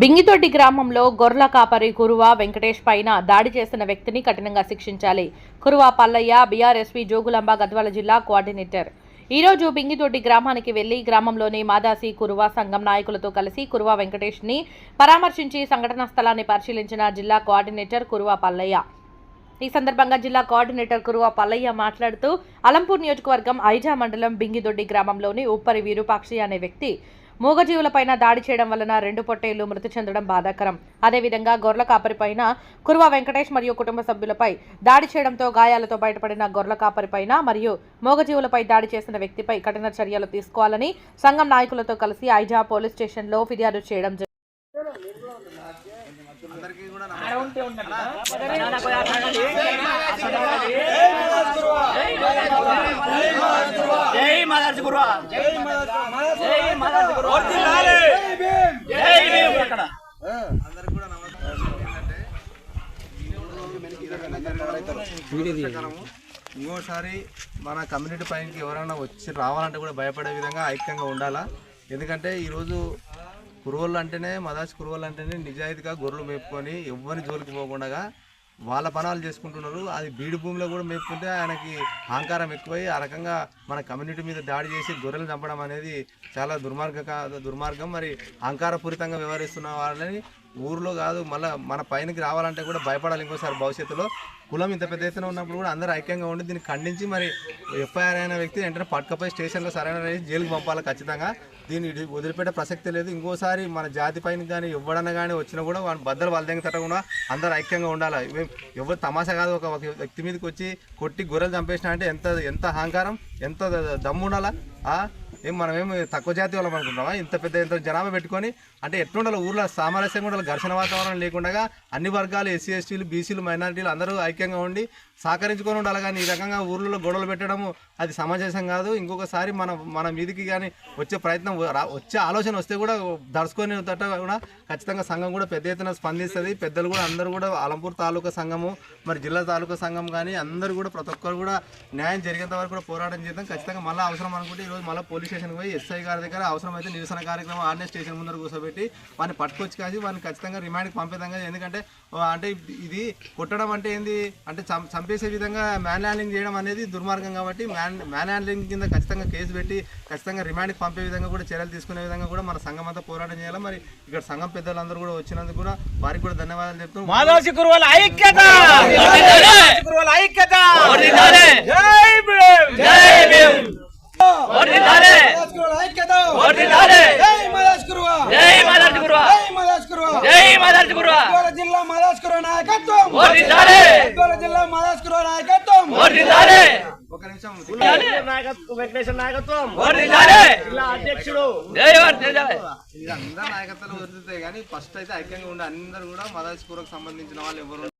బింగితొడ్డి గ్రామంలో గొర్ల కాపరి కురువా వెంకటేష్ పైన దాడి చేసిన వ్యక్తిని కఠినంగా శిక్షించాలి. కురువా పల్లయ్య బీఆర్ఎస్పీ జోగులాంబ గద్వాల జిల్లా కోఆర్డినేటర్. ఈరోజు రోజు బింగితొడ్డి గ్రామానికి వెళ్ళి గ్రామంలోని మాదాసి కురువా సంఘం నాయకులతో కలిసి కురువా వెంకటేష్ని పరామర్శించి సంఘటనా స్థలాన్ని పరిశీలించిన జిల్లా కోఆర్డినేటర్ కురువా పల్లయ్య. ఈ సందర్భంగా జిల్లా కోఆర్డినేటర్ కురువా పల్లయ్య మాట్లాడుతూ అలంపూర్ నియోజకవర్గం ఐజా మండలం బింగిదొడ్డి గ్రామంలోని ఉప్పరి వీరుపాక్షి అనే వ్యక్తి మూగజీవులపైన దాడి చేయడం వలన రెండు పొట్టేళ్ళు మృతి చెందడం బాధాకరం అదేవిధంగా గొర్రెల కాపరిపైన కురువ వెంకటేష్ మరియు కుటుంబ సభ్యులపై దాడి చేయడంతో గాయాలతో బయటపడిన గొర్రెల కాపరిపైన మరియు మూగజీవులపై దాడి చేసిన వ్యక్తిపై కఠిన చర్యలు తీసుకోవాలని సంఘం నాయకులతో కలిసి ఐజా పోలీస్ స్టేషన్లో ఫిర్యాదు చేయడం జరిగింది. మదర్స్ గురు. జై మదర్స్ గురు. జై భీమ్. అక్కడ అందరికి కూడా నమస్కారం. ఏంటంటే దురదృష్టకరము. ఇంకోసారి మన కమ్యూనిటీ పైనకి ఎవరైనా వచ్చి రావాలంటే కూడా భయపడే విధంగా ఐక్యంగా ఉండాలా? ఎందుకంటే ఈరోజు కురువలు అంటేనే మదాసి కురువలు అంటేనే నిజాయితీగా గొర్రెలు మేపుకొని ఎవ్వరి జోలికి పోకుండా వాళ్ళ పనాలు చేసుకుంటున్నారు. అది బీడు భూమిలో కూడా మేపుకుంటే ఆయనకి అహంకారం ఎక్కువై ఆ రకంగా మన కమ్యూనిటీ మీద దాడి చేసి గొర్రెలు చంపడం అనేది చాలా దుర్మార్గ దుర్మార్గం. మరి అహంకారపూరితంగా వ్యవహరిస్తున్న వాళ్ళని ఊర్లో కాదు మళ్ళీ మన పైనకి రావాలంటే కూడా భయపడాలి ఇంకోసారి భవిష్యత్తులో. కులం ఇంత పెద్ద ఎత్తున ఉన్నప్పుడు కూడా అందరూ ఐక్యంగా ఉండి దీన్ని ఖండించి మరి ఎఫ్ఐఆర్ అయిన వ్యక్తి వెంటనే పట్టుకపోయి స్టేషన్లో సరైన జైలుకి పంపాలి ఖచ్చితంగా. దీన్ని వదిలిపెట్టే ప్రసక్తి లేదు. ఇంకోసారి మన జాతి పైన కానీ ఎవడన్నా కానీ వచ్చినా కూడా వాళ్ళ బద్దలు వాళ్ళ దగ్గర తట్టకుండా అందరూ ఐక్యంగా ఉండాలి. ఎవరు తమాషా కాదు ఒక వ్యక్తి మీదకి వచ్చి కొట్టి గొర్రెలు చంపేసిన అంటే ఎంత ఎంత అహంకారం ఎంత దమ్ము ఉండాలా? ఏం మనం తక్కువ జాతి వాళ్ళం అనుకుంటున్నామా ఇంత పెద్ద ఇంత జనాభా పెట్టుకొని అంటే ఎట్లుండాలి ఊర్లో సామరస్యంగా ఉండాలి ఘర్షణ వాతావరణం లేకుండా అన్ని వర్గాలు ఎస్సీ ఎస్టీలు బీసీలు మైనారిటీలు అందరూ ఐక్యంగా ఉండి సహకరించుకొని ఉండాలి. కానీ ఈ రకంగా ఊర్లలో గొడవలు పెట్టడము అది సమంజసం కాదు. ఇంకొకసారి మన మన మీదికి కానీ వచ్చే ప్రయత్నం వచ్చే ఆలోచన వస్తే కూడా దడుచుకొని కూడా ఖచ్చితంగా సంఘం కూడా పెద్ద ఎత్తున స్పందిస్తుంది. పెద్దలు కూడా అందరూ కూడా అలంపూర్ తాలూకా సంఘము మరి జిల్లా తాలూకా సంఘం కానీ అందరూ కూడా ప్రతి ఒక్కరు కూడా న్యాయం జరిగేంత వరకు కూడా పోరాటం చేద్దాం. ఖచ్చితంగా మళ్ళీ అవసరం అనుకుంటే ఈరోజు మళ్ళీ పోలీసు స్టేషన్కి పోయి ఎస్ఐ గారి దగ్గర అవసరమైతే నిరసన కార్యక్రమం ఆర్డినెన్స్ స్టేషన్ ముందర కూర్చోబెట్టి వాడిని పట్టుకొచ్చి కాసి వాడిని ఖచ్చితంగా రిమాండ్కి పంపేదంగా ఎందుకంటే అంటే ఇది కొట్టడం అంటే ఏంది? అంటే చం- చంపేసే విధంగా మ్యాన్ హ్యాండ్లింగ్ చేయడం అనేది దుర్మార్గం కాబట్టి మ్యాన్ మ్యాన్ హ్యాండ్లింగ్ కింద ఖచ్చితంగా కేసు పెట్టి ఖచ్చితంగా రిమాండ్కి పంపే విధంగా కూడా చర్యలు తీసుకునే విధంగా కూడా మన సంఘం అంతా పోరాటం చేయాలి. మరి ఇక్కడ సంఘం పెద్దలందరూ కూడా వచ్చినందుకు కూడా వారికి కూడా ధన్యవాదాలు చెప్తూ మాధవసి గురువుల ఐక్యత! గురువుల ఐక్యత! జై భీమ్! జై భీమ్! జిల్లా మదాస్కుర నాయకత్వం వర్ధిల్లాలే జిల్లా మదాస్కుర నాయకత్వం వర్ధిల్లాలే ఒక నిమిషం వెంకటేశ్వర నాయకత్వం వర్ధిల్లాలే జిల్లా అధ్యక్షుడు జై వర్ధిల్లాలే ఇది అందరూ నాయకత్వాలు వదులుతాయి కానీ ఫస్ట్ అయితే ఐక్యంగా ఉండే అందరూ కూడా మదాస్పూర్కి సంబంధించిన వాళ్ళు ఎవరు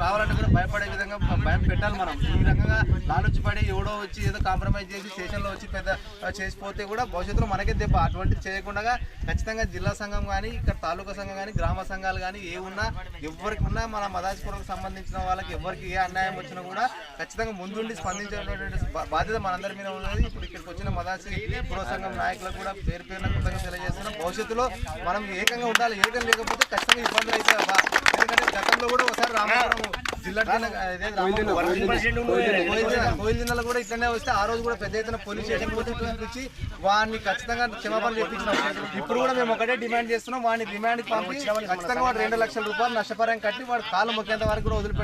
రావాలంటే కూడా భయపడే విధంగా భయం పెట్టాలి మనం. ఈ రకంగా లాలొచ్చి పడి ఎవడో వచ్చి ఏదో కాంప్రమైజ్ చేసి స్టేషన్లో వచ్చి పెద్ద చేసిపోతే కూడా భవిష్యత్తులో మనకే దెబ్బ. అటువంటి చేయకుండా ఖచ్చితంగా జిల్లా సంఘం కానీ ఇక్కడ తాలూకా సంఘం కానీ గ్రామ సంఘాలు కానీ ఏ ఉన్నా ఎవరికి ఉన్నా మన మదాజ్పురంకు సంబంధించిన వాళ్ళకి ఎవరికి ఏ అన్యాయం వచ్చినా కూడా ఖచ్చితంగా ముందుండి స్పందించేటువంటి బాధ్యత మనందరి మీద ఉన్నది. ఇప్పుడు ఇక్కడికి వచ్చిన మదాసి పుర సంఘం నాయకులకు కూడా పేరు పేరున కృతజ్ఞత తెలియజేస్తున్నాం. భవిష్యత్తులో మనం ఏకంగా ఉండాలి. ఏకం లేకపోతే ఖచ్చితంగా ఇబ్బందులు అయితే ఎందుకంటే గతంలో కూడా ఒకసారి రామపురం జిల్లా కూడా ఇట్లనే వస్తే ఆ రోజు కూడా పెద్ద ఎత్తున పోలీస్ స్టేషన్ పోతే పిలిపించి వాడిని ఖచ్చితంగా క్షమాపణ చెప్పించినాం. ఇప్పుడు కూడా మేము ఒకటే డిమాండ్ చేస్తున్నాం. వాడిని రిమాండ్కి పంపి ఖచ్చితంగా వాడు రెండు లక్షల రూపాయలు నష్టపరం కట్టి వాడు కాలు మొక్కేంత వరకు కూడా వదిలిపెట్టాలి